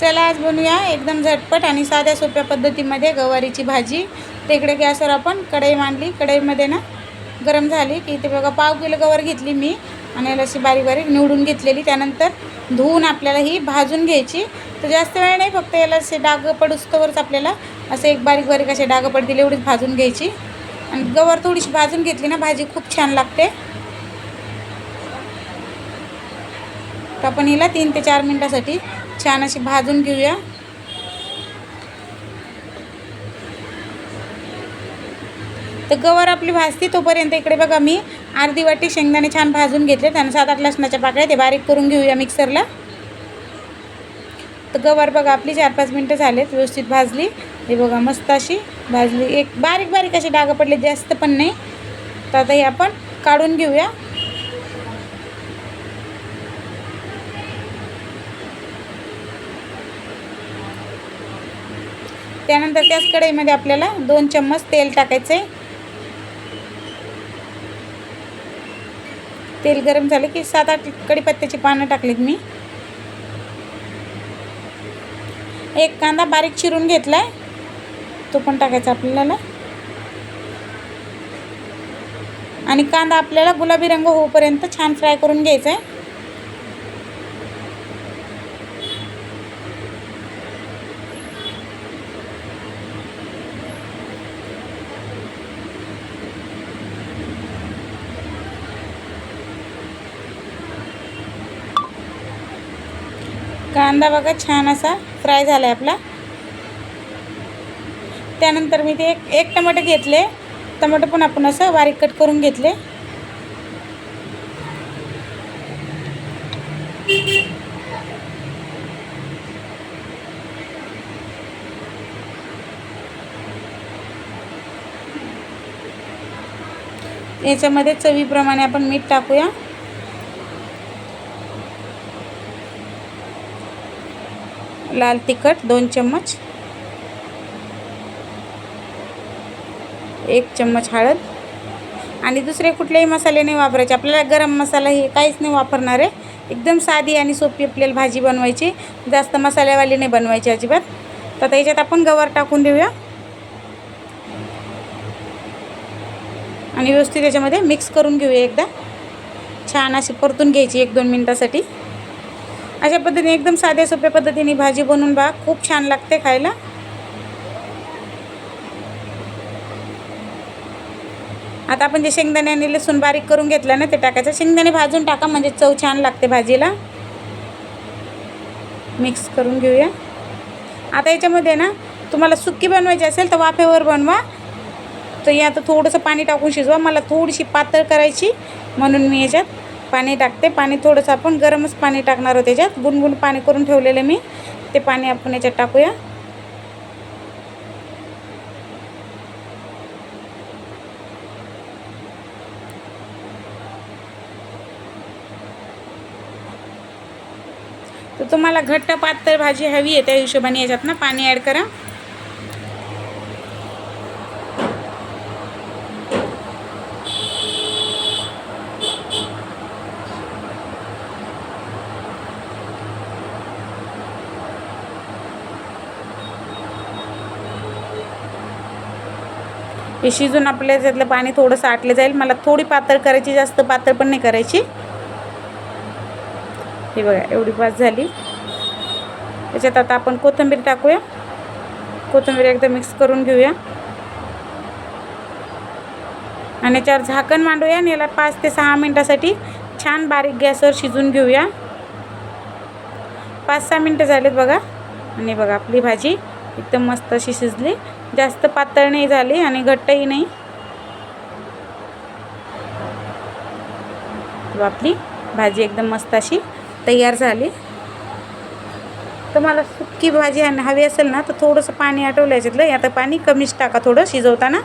चला आज बनवूया एकदम झटपट आणि साध्या सोप्या पद्धतीमध्ये गवारीची भाजी. तिकडे गॅसवर आपण कढई मांडली. कढईमध्ये ना गरम झाली की इथे बघा पाव किलो गवार घेतली मी आणि याला अशी बारीक बारीक निवडून घेतलेली. त्यानंतर धुवून आपल्याला ही भाजून घ्यायची. तर जास्त वेळ नाही फक्त याला असे डाग पडुस्तवरच आपल्याला असं एक बारीक बारीक असे डाग पडतील एवढीच भाजून घ्यायची. आणि गवार थोडीशी भाजून घेतली ना भाजी खूप छान लागते. तर आपण हिला तीन ते चार मिनटासाठी छान अशी भाजून घेऊया. तर गवार आपली भाजते तोपर्यंत इकडे बघा मी अर्धी वाटी शेंगदाणे छान भाजून घेतले त्यानं सात आठ लसणाच्या पाकळ्या ते बारीक करून घेऊया मिक्सरला. तर गवार बघा आपली चार पाच मिनटं झालेत व्यवस्थित भाजली. हे बघा मस्त अशी भाजली. एक बारीक बारीक असे डाग पडले जास्त पण नाही. तर आता हे आपण काढून घेऊया. त्यानंतर त्याच कढईमध्ये आपल्याला दोन चम्मच तेल टाकायचं आहे तेल गरम झाले की सात आठ कढीपत्त्याची पानं टाकलीत मी. एक कांदा बारीक चिरून घेतला आहे तो पण टाकायचा आपल्याला. आणि कांदा आपल्याला गुलाबी रंग होऊपर्यंत छान फ्राय करून घ्यायचा आहे कांदा बघा छान असा फ्राय झाला आहे आपला. त्यानंतर मी ते एक एक टमाटर घेतले. टमाटर पण आपण असं बारीक कट करून घेतले. याच्यामध्ये चवीप्रमाणे आपण मीठ टाकूया. लाल तिखट दोन चम्मच. एक चम्मच हळद. आणि दुसरे कुठलेही मसाले नाही वापरायचे. आपल्याला गरम मसाला हे काहीच नाही वापरणार आहे. एकदम साधी आणि सोपी आपल्याला भाजी बनवायची. जास्त मसाल्यावाली नाही बनवायची अजिबात. तर आता याच्यात आपण गवार टाकून देऊया. आणि व्यवस्थित त्याच्यामध्ये मिक्स करून घेऊया एकदा. छान अशी परतून घ्यायची एक दोन मिनटासाठी. अशा पद्धतीने एकदम साध्या सोप्या पद्धतीने भाजी बनवून बा खूप छान लागते खायला. आता आपण जे शेंगदाणे आणि लसूण बारीक करून घेतलं ना ते टाकायचं. शेंगदाणे भाजून टाका म्हणजे चव छान लागते भाजीला. मिक्स करून घेऊया. आता याच्यामध्ये ना तुम्हाला सुक्की बनवायची असेल तर वाफेवर बनवा. तर यात थोडंसं पाणी टाकून शिजवा. मला थोडीशी पातळ करायची म्हणून मी याच्यात पाणी टाकते. पाणी थोडंसं आपण गरमच पाणी टाकणार आहोत त्याच्यात. गुणगुण पाणी करून ठेवलेलं मी. ते पाणी आपण याच्यात टाकूया. तर तुम्हाला घट्ट पातळ भाजी हवी आहे त्या हिशोबाने याच्यात ना पाणी ॲड करा. हे शिजून आपल्या त्यातलं पाणी थोडंसं आटलं जाईल. मला थोडी पातळ करायची जास्त पातळ पण नाही करायची. हे बघा एवढी पास झाली. त्याच्यात आता आपण कोथिंबीर टाकूया. कोथिंबीर एकदा मिक्स करून घेऊया. आणि याच्यावर झाकण मांडूया आणि याला पाच ते सहा मिनटासाठी छान बारीक गॅसवर शिजून घेऊया. पाच सहा मिनटं झालेत बघा. आणि बघा आपली भाजी एकदम मस्त अशी शिजली. जास्त पातळ नाही झाली आणि घट्टही नाही. आपली भाजी एकदम मस्त अशी तयार झाली. तुम्हाला सुक्की भाजी हवी असेल ना तर थोडंसं पाणी आटवलं याच्यातलं. आता पाणी कमीच टाका थोडं शिजवताना.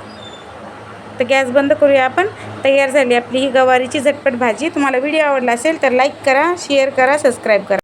तर गॅस बंद करूया आपण. तयार झाली आपली ही गवारीची झटपट भाजी. तुम्हाला व्हिडिओ आवडला असेल तर लाईक करा शेअर करा सबस्क्राईब करा.